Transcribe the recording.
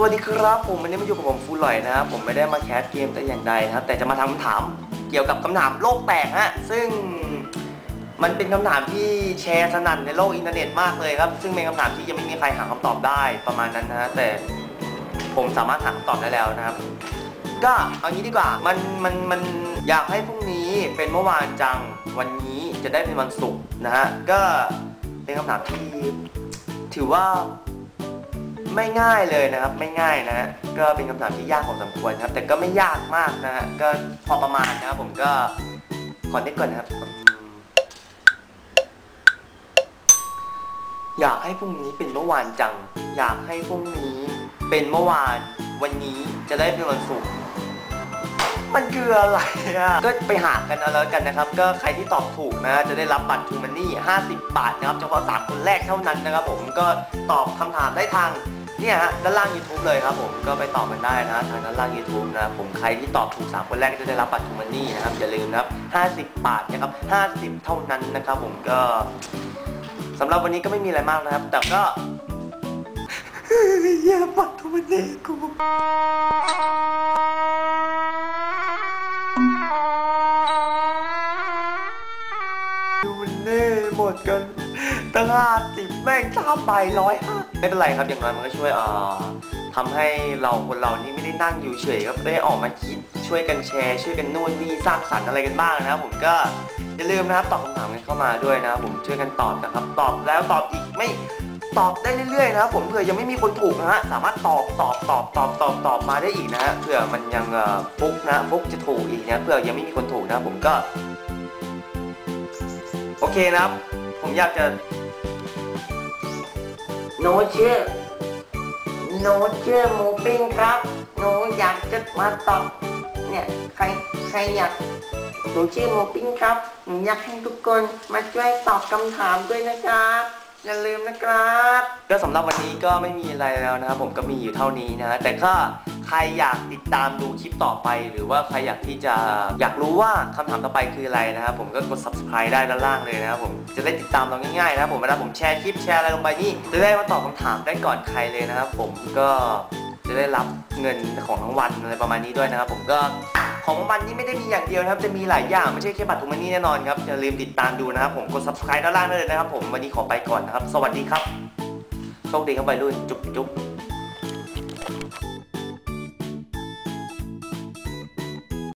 สวัสดีครับผมวันนี้มาอยู่กับผมฟูลอยนะครับผมไม่ได้มาแคสเกมแต่อย่างใดนะครับ แต่จะมาทำคำถามเกี่ยวกับคำถามโลกแตกฮะซึ่งมันเป็นคำถามที่แชร์สนั่นในโลกอินเทอร์เน็ตมากเลยครับ ซึ่งเป็นคำถามที่ยังไม่มีใครหาคำตอบได้ประมาณนั้นนะฮะแต่ผมสามารถหาคำตอบได้แล้วนะครับ ก็เอางี้ดีกว่ามันมันมันอยากให้พรุ่งนี้เป็นเมื่อวานจังวันนี้จะได้เป็นวันศุกร์นะฮะก็เป็นคำถามที่ถือว่า ไม่ง่ายเลยนะครับ ไม่ง่ายนะฮะก็เป็นคำถามที่ยากพอสมควรครับ แต่ก็ไม่ยากมากนะฮะ ก็พอประมาณนะครับผมก็ขอเน็ตก่อนนะครับ อยากให้พรุ่งนี้เป็นเมื่อวานจัง อยากให้พรุ่งนี้เป็นเมื่อวาน วันนี้จะได้เป็นวันศุกร์มันคืออะไรอะ ก็ไปหากันเอาแล้วกันนะครับ ก็ใครที่ตอบถูกนะ จะได้รับบัตรทูมันนี่ 50 บาทนะครับ เฉพาะสามคนแรกเท่านั้นนะครับผม ก็ตอบคำถามได้ทาง เนี่ยฮะด้านล่าง YouTube เลยครับผมก็ไปตอบกันได้นะทางด้านล่าง YouTube นะครับผมใครที่ตอบถูก 3 คนแรกก็จะได้รับบัตรทูมันนี่นะครับอย่าลืมนะครับ50 บาทนะครับ 50 เท่านั้นนะครับผมก็สำหรับวันนี้ก็ไม่มีอะไรมากนะครับ แต่ก็อย่าบัตรทูมันนี่กูดูมันเน่หมดกันตั้งห้าสิบแม่งชามใบร้อยห้า ไม่เป็นไรครับอย่างน้อยมันก็ช่วยเอ่อทำให้เราคนเรานี่ไม่ได้นั่งอยู่เฉยครับได้ออกมาคิดช่วยกันแชร์ ช่วยกันนู่นนี่สร้างสรรค์อะไรกันบ้างนะครับผมก็อย่าลืมนะครับตอบคำถามกันเข้ามาด้วยนะครับผมช่วยกันตอบนะครับ ตอบแล้วตอบอีกไม่ตอบได้เรื่อยๆนะครับผมเผื่อยังไม่มีคนถูกนะฮะสามารถตอบตอบตอบตอบตอบตอบมาได้อีกนะฮะเผื่อมันยังฟุกนะฟุกจะถูกอีกนะเผื่อยังไม่มีคนถูกนะผมก็ โอเคนะครับ ผมอยากจะ หนูชื่อหนูชื่อหมูปิ้งครับ หนูอยากจะมาตอบเนี่ยใครใครอยากหนูชื่อหมูปิ้งครับหนูอยากให้ทุกคนมาช่วยตอบคำถามด้วยนะครับอย่าลืมนะครับ ก็สำหรับวันนี้ก็ไม่มีอะไรแล้วนะครับ ผมก็มีอยู่เท่านี้นะ แต่ถ้า ใครอยากติดตามดูคลิปต่อไป หรือว่าใครอยากที่จะอยากรู้ว่าคำถามต่อไปคืออะไรนะครับผมก็กด subscribe ได้ด้านล่างเลยนะครับผมจะได้ติดตามเราง่ายๆนะครับผมเวลาผมแชร์คลิปแชร์อะไรลงไปนี่จะได้มาตอบคำถามได้ก่อนใครเลยนะครับผมก็จะได้รับเงินของทั้งวันอะไรประมาณนี้ด้วยนะครับผมก็ของรางวันนี้ไม่ได้มีอย่างเดียวนะครับ จะมีหลายอย่างไม่ใช่แค่บัตรทุกมันนี่แน่นอนครับอย่าลืมติดตามดูนะครับผมกด subscribe ด้านล่างได้เลยนะครับผมวันนี้ขอไปก่อนนะครับ สวัสดีครับ โชคดีครับวัยรุ่นจุ๊บจุ๊บ